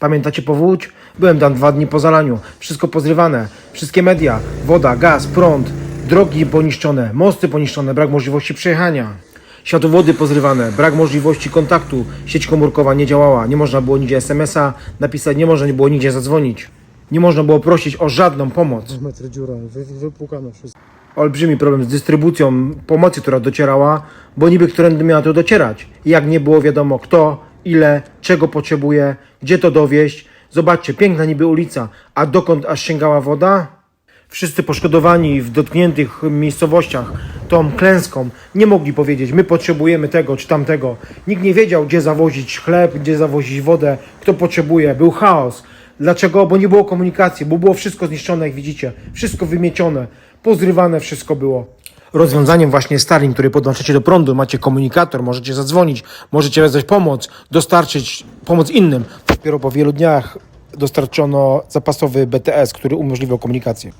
Pamiętacie powódź? Byłem tam dwa dni po zalaniu. Wszystko pozrywane. Wszystkie media. Woda, gaz, prąd. Drogi poniszczone. Mosty poniszczone. Brak możliwości przejechania. Światłowody pozrywane. Brak możliwości kontaktu. Sieć komórkowa nie działała. Nie można było nigdzie SMS-a napisać. Nie można było nigdzie zadzwonić. Nie można było prosić o żadną pomoc. Metry dziura, wy, wypłukane wszystko. olbrzymi problem z dystrybucją pomocy, która docierała, bo niby którędy miała to docierać. I Jak nie było wiadomo kto, ile, czego potrzebuje, gdzie to dowieść. Zobaczcie, piękna niby ulica, a dokąd aż sięgała woda? Wszyscy poszkodowani w dotkniętych miejscowościach tą klęską nie mogli powiedzieć, my potrzebujemy tego czy tamtego. Nikt nie wiedział, gdzie zawozić chleb, gdzie zawozić wodę, kto potrzebuje. Był chaos. Dlaczego? Bo nie było komunikacji, bo było wszystko zniszczone, jak widzicie. Wszystko wymiecione, pozrywane wszystko było. Rozwiązaniem właśnie Starlink, który podłączacie do prądu, macie komunikator, możecie zadzwonić, możecie wezwać pomoc, dostarczyć pomoc innym. Dopiero po wielu dniach dostarczono zapasowy BTS, który umożliwiał komunikację.